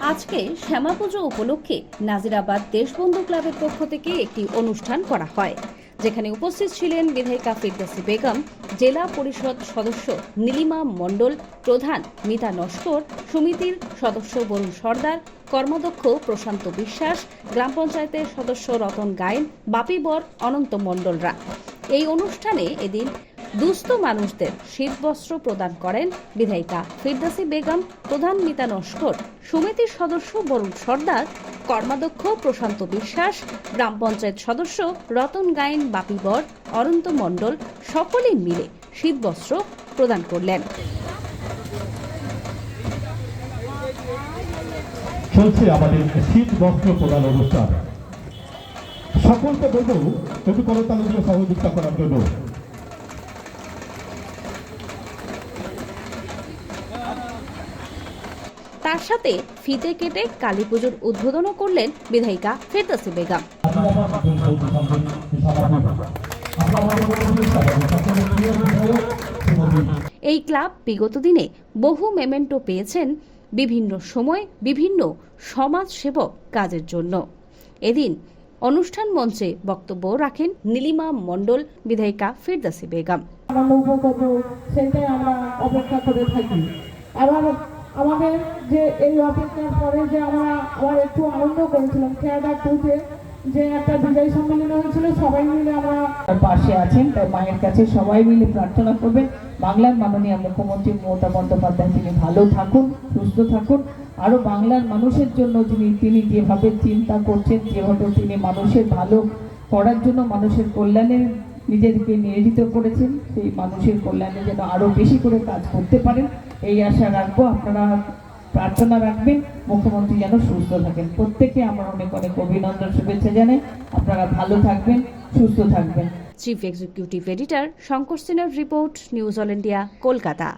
আজকে শ্যামা পুজো উপলক্ষে নাজিরাবাদ দেশবন্ধু ক্লাবের পক্ষ থেকে একটি অনুষ্ঠান করা হয়, যেখানে উপস্থিত ছিলেন বিধায়িকা ফিরদাসি বেগম, জেলা পরিষদ সদস্য নীলিমা মণ্ডল, প্রধান মিতা নস্কর, সমিতির সদস্য বরুণ সর্দার কর্মদক্ষ প্রশান্ত বিশ্বাস, গ্রাম পঞ্চায়েতের সদস্য রতন গায়েন, বাপি বর অনন্ত মণ্ডলরা। এই অনুষ্ঠানে এদিন দুস্থ মানুষদের শীতবস্ত্র প্রদান করেন বিধায়িকা ফিরদাসি বেগম, প্রধান মিতা নস্কর, সমিতির সদস্য বরুণ সর্দার, কর্মাধ্যক্ষ প্রশান্ত বিশ্বাস, গ্রাম পঞ্চায়েত সদস্য রতন গায়েন বাপিবর অনন্ত মণ্ডল সকলেই মিলে শীতবস্ত্র প্রদান করলেন। চলছে আমাদের শীত বস্ত্র প্রদান অনুষ্ঠান। সকলকে বলব, একটু করতালি দিয়ে সহযোগিতা করার জন্য। তার সাথে ফিতে কেটে কালী পুজোর উদ্বোধনও করলেন বিধায়িকা ফেরদাসি বেগম। এই ক্লাব বিগত দিনে বহু মেমেন্টো পেয়েছেন বিভিন্ন সময় বিভিন্ন সমাজ সেবক কাজের জন্য। এদিন অনুষ্ঠান মঞ্চে বক্তব্য রাখেন নীলিমা মণ্ডল, বিধায়িকা ফিরদাসি বেগম। আমরা অপেক্ষা করে থাকি। আবার আমাদের যে এই অপেক্ষার পরে যে আমরা আবার একটু আনন্দ করেছিলাম খেয়াটা টুতে যে একটা বিজয় সম্মেলন হয়েছিল, সবাই মিলে আমরা তার পাশে আছেন তাই মায়ের কাছে সবাই মিলে প্রার্থনা করবেন বাংলার মাননীয় মুখ্যমন্ত্রী মমতা বন্দ্যোপাধ্যায়, তিনি ভালো থাকুন, সুস্থ থাকুন। আরও বাংলার মানুষের জন্য যিনি তিনি যেভাবে চিন্তা করছেন, যেভাবে তিনি মানুষের ভালো করার জন্য মানুষের কল্যাণে নিজেকে নিয়োজিত করেছেন। সেই মানুষের কল্যাণে যেন আরও বেশি করে কাজ করতে পারেন। এই আশা রাখব আপনারা প্রার্থনা রাখবেন, মুখ্যমন্ত্রী যেন সুস্থ থাকেন। প্রত্যেকে আমার অনেক অনেক অভিনন্দন, শুভেচ্ছা জানাই। আপনারা ভালো থাকবেন, সুস্থ থাকবেন। চিফ এক্সিকিউটিভ এডিটর শঙ্কর সিনহার report news all India Kolkata